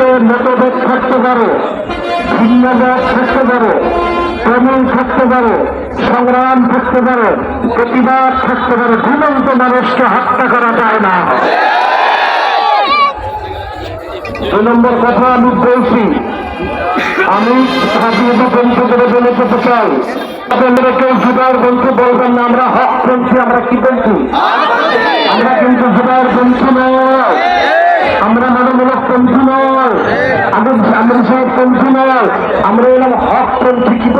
পৃথিবীতে মতভেদ থাকতে পারে ভিন্নবাদ থাকতে পারে, প্রমিল থাকতে পারে, সংগ্রাম থাকতে পারে, প্রতিবাদ থাকতে পারে জীবন্ত মানুষকে হত্যা করা যায় না। দু নম্বর কথা আমি বলছি, আমি স্বাধীনতা বন্ধু করে বলে যেতে চাই, আপনাদের কেউ জুদার বন্ধু বলবেন না, আমরা হক বলছি, আমরা কি বলছি? আমরা কিন্তু জুদার বন্ধু নয় আমরা মানমূলক পন্থী নয় আমরা আমরা সাহেব পন্থী নয় আমরা এলাম হক পন্থী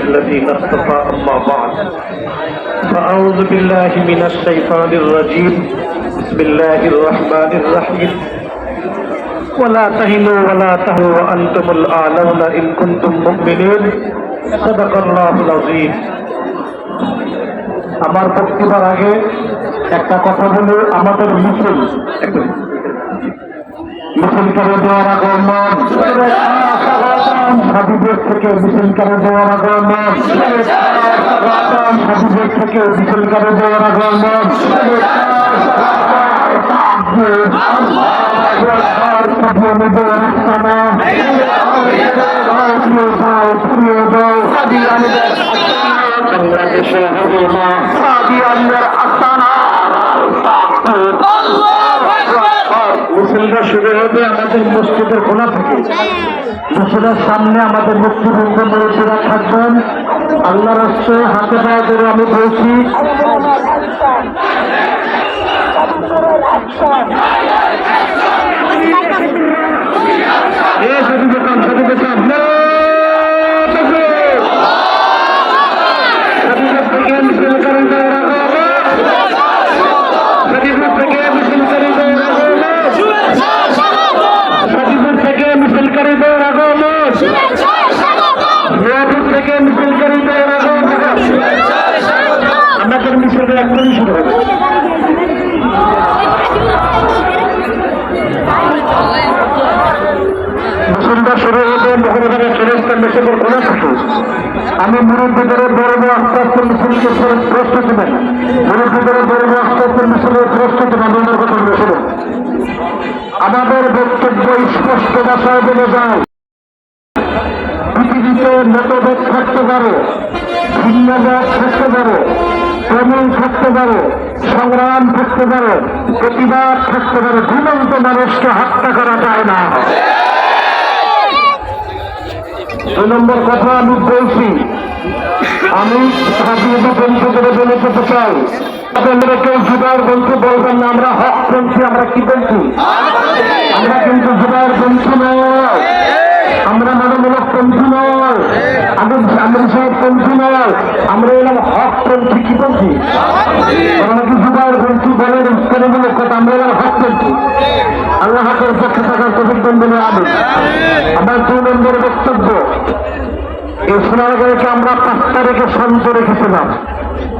الذين اصطفى أما بعد فأعوذ بالله من الشيطان الرجيم بسم الله الرحمن الرحيم ولا تهنوا ولا تهنوا وأنتم الأعلون إن كنتم مؤمنين صدق الله العظيم আমার বক্তব্যের আগে একটা কথা বলে আমাদের মিছিল মিছিল করে দেওয়ার আগমন হাবিবের থেকে করে দেওয়ার হাবিবের থেকে করে দেওয়ার মিছিলটা শুরু হবে আমাদের মসজিদের কোনা থেকে। মিছিলের সামনে আমাদের মুক্তিবৃন্দ মনীষীরা থাকবেন। আল্লাহ রাষ্ট্রে হাতে পায়ে আমি বলছি, এ সাথী দোকান সাথী দোকান সাথীদের থেকে মিছিল করে দেওয়ার সাথীদের থেকে মিছিল করে দেওয়ার সাথীপুর থেকে মিছিল করে দেওয়ার আগমন মিয়াপুর থেকে মিছিল করে দেওয়ার আগমন মিছিলটা এখনই শুরু হবে মিছিলটা শুরু হবে মোহনবারে চলে আসতেন মিছিলের কোনা থেকে। আমি মুরব্বীদের বড় আস্তে আস্তে মিছিলকে প্রস্তুতি নেন মুরব্বীদের বড় আস্তে আস্তে মিছিলের প্রস্তুতি নেন আমার আমাদের বক্তব্য স্পষ্ট ভাষায় বলে যায়। পৃথিবীতে মতভেদ থাকতে পারে ভিন্নবাদ থাকতে পারে প্রমিল থাকতে পারে, সংগ্রাম থাকতে পারে, প্রতিবাদ থাকতে পারে জীবন্ত মানুষকে হত্যা করা যায় না। দু নম্বর কথা আমি বলছি, আমি বন্ধু করে বলে যেতে চাই। আপনাদের কেউ জুদার বন্ধু বলবেন না, আমরা হক বলছি, আমরা কি বলছি? আমরা কিন্তু জুদার বন্ধু নয়। আমরা মানমূলক পন্থী নয়। আমি সাহেব নয় আমরা এলাম হক পন্থী কি জুদার বন্ধু বলেন কথা, আমরা এলাম হক পন্থী আল্লাহ পক্ষে থাকার আমার দুই নম্বর বক্তব্য, এই সোনারগাঁকে আমরা পাঁচ তারিখে শান্ত রেখেছিলাম।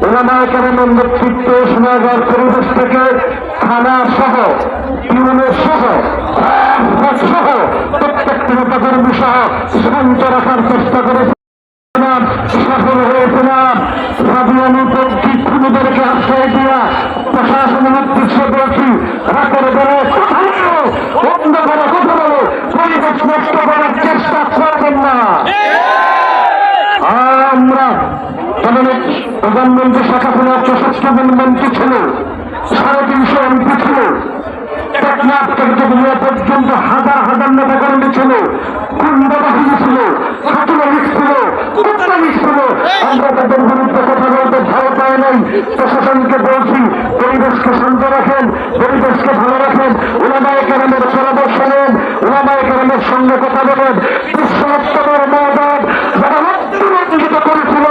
ওনামায় কেমন পরিবেশ থেকে থানা সহ সহ প্রত্যেকটি নেতাকর্মী সহ শান্ত রাখার চেষ্টা করেছে। সফল হয়েছিলাম পক্ষীদেরকে আশ্রয় দিয়া প্রশাসনের উদ্দেশ্য বলছি রাতের বেলা কোথাও অন্ধকারে কোথাও পরিবেশ নষ্ট করার চেষ্টা করবেন না। আমরা প্রধানমন্ত্রী শেখ হাসিনা চৌষট্টি মন্ত্রী ছিল, সাড়ে তিনশো এমপি ছিল। টেকনাফ থেকে পর্যন্ত প্রশাসনকে বলছি, পরিবেশকে শান্ত রাখেন, পরিবেশকে ভালো রাখেন। ওলামায় কেরামের পরামর্শ নেন ওলামায় কেরামের সঙ্গে কথা বলেন পুষ্পোত্তমের মহদান যারা লক্ষ্যরঞ্জিত করেছিল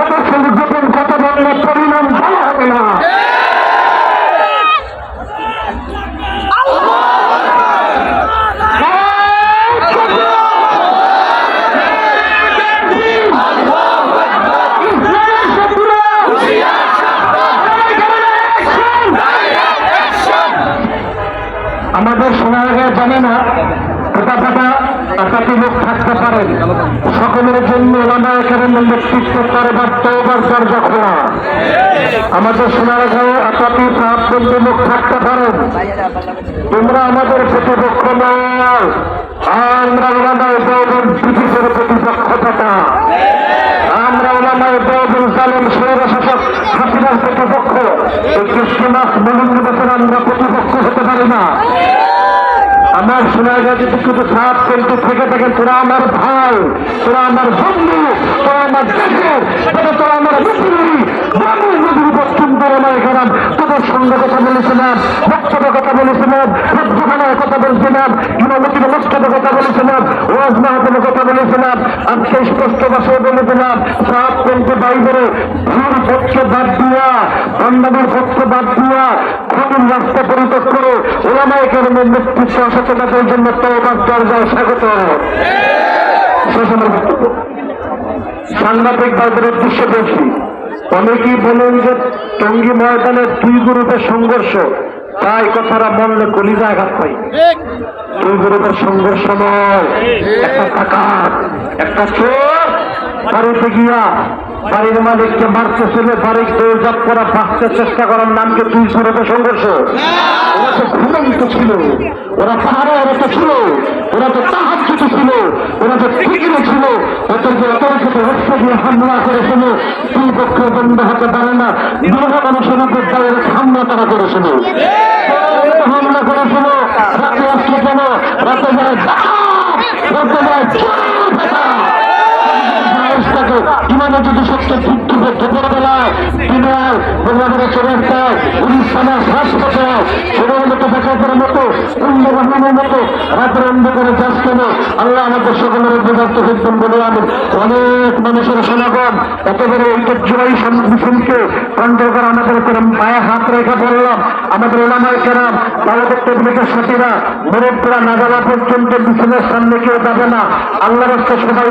ওদের সঙ্গে যখন কথা বললে পরিণাম ভালো হবে না শোনা যায় জানে না ফোটা ফোটা একাতি লোক থাকতে পারেন সকলের জন্য ওলামা এখানে নেতৃত্ব করবার তৌবার দরজা খোলা। আমাদের সোনার গাঁয়ে একাতি প্রাপ্তবন্ধী লোক থাকতে পারেন তোমরা আমাদের প্রতিপক্ষ নয়। আমরা ওলামায় দৌড়ের ব্রিটিশের প্রতিপক্ষ থাকা আমরা ওলামায় দৌড়ের জালেম হাসিনার প্রতিপক্ষ। আমরা প্রতিপক্ষ। পারি না আমার যদি কিছু সাপ চলতে থেকে থাকেন তোরা আমার ভাই, তোরা আমার বন্ধু, তোরা আমার দেশের তোরা আমার মিত্রী। তোদের কথা বলেছিলাম কথা বলেছিলাম কথা বলছিলাম ইমামতির কথা বলেছিলাম ওয়াজ কথা বলেছিলাম স্পষ্ট ভাষায় বলে দিলাম বাইরে বাদ দিয়া বাদ দিয়া রাস্তা পরিত্যাগ করে ওলামায় কারণের নেতৃত্ব সচেতনতার জন্য স্বাগত। শেষ আমার সাংবাদিক ভাইদের উদ্দেশ্য বলছি অনেকেই বলেন যে টঙ্গী ময়দানে দুই গ্রুপের সংঘর্ষ। তাই কথাটা মনলে কলিজা আঘাত পাই। দুই গ্রুপের সংঘর্ষ নয় একটা টাকার একটা চোর। বাড়িতে গিয়া বাড়ির মালিককে মারতেছিল বাড়ির দৌড়জাপ করা বাঁচতে চেষ্টা করার নামকে দুই গ্রুপের সংঘর্ষ? ওরা তো ঘুমন্ত ছিল ওরা পাহাড়ে ওরা ছিল ওরা তো তাহার ছিল ওরা তো ফিকিরে ছিল। ওদেরকে অতর্কিত হত্যা দিয়ে হামলা করেছিল পক্ষ বন্ধ হতে পারে না। দুর্গ মানুষের উপর তাদের হামলা তারা করেছিল। হামলা করেছিল। রাতে আসলে কেন? রাতে যায় রাতে যায় মানুষটাকে ইমানে যদি সত্য বন্ধুরা চলে উড়িষ্যানের হাসপাতাল ছোটের মতো মতো অন্য মতো রাতের অন্ধকারে যাস কেন আল্লাহ আমাদের সকলের বলে আমি অনেক মানুষের সমাগম কন্ট্রোল করে আমাদের উপরে পায়ে হাত আমাদের কেরাম সাথীরা মুরব্বরা পর্যন্ত মিছিলের সামনে কেউ যাবে না আল্লাহ রাস্তা সবাই